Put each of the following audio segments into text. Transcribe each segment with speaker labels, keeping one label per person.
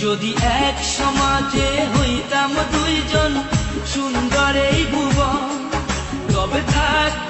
Speaker 1: যদি এক সমাজে হইতাম দুইজন সুন্দর এই ভুবন তবে থাকতো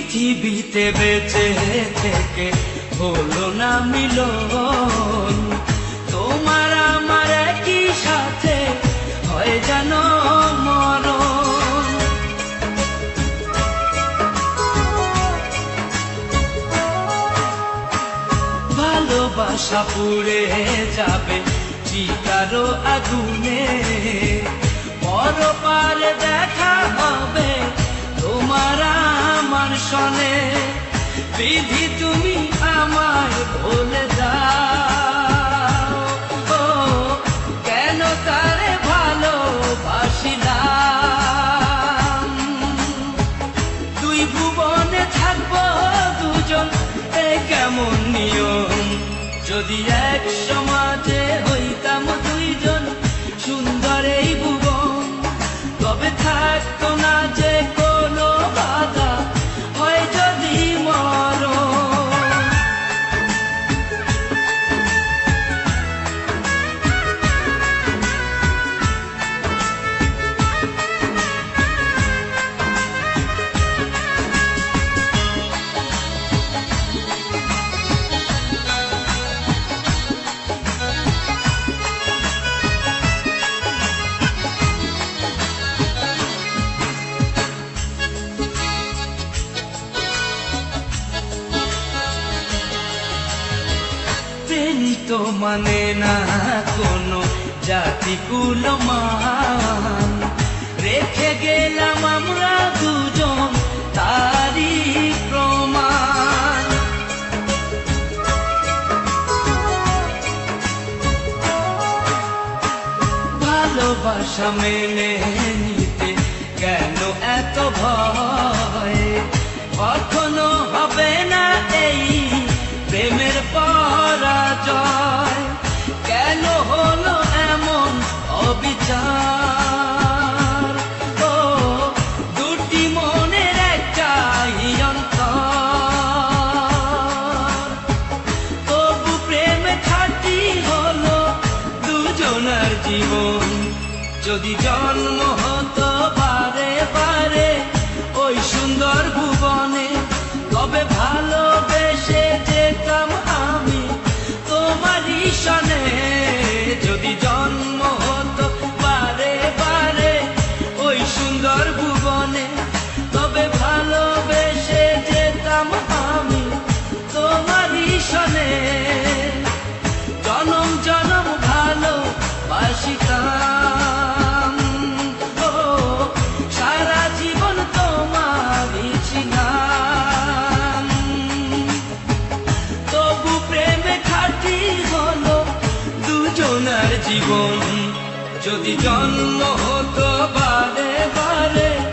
Speaker 1: পৃথিবীতে বেঁচে থেকে হলো না মিলন। তোমার আমার একই সাথে হয় যেন ভালোবাসা পুড়ে যাবে চিতারো আগুনে। পর পারে দেখা হবে বিধি তুমি আমায় বলে দাও। ও, কেন তারে ভালোবাসিলাম? দুই ভুবনে থাকব দুজন, এ কেমন নিয়ম? যদি প্রেম তো মানে না কোনো জাতি কুলমান। রেখে গেলাম আমরা দুজন তারি প্রমাণ। ভালোবাসা মেনে নিতে কেন এত ভয়? জীবন যদি জন্ম হতো দুজনার জীবন যদি জন্ম হতো বারে বারে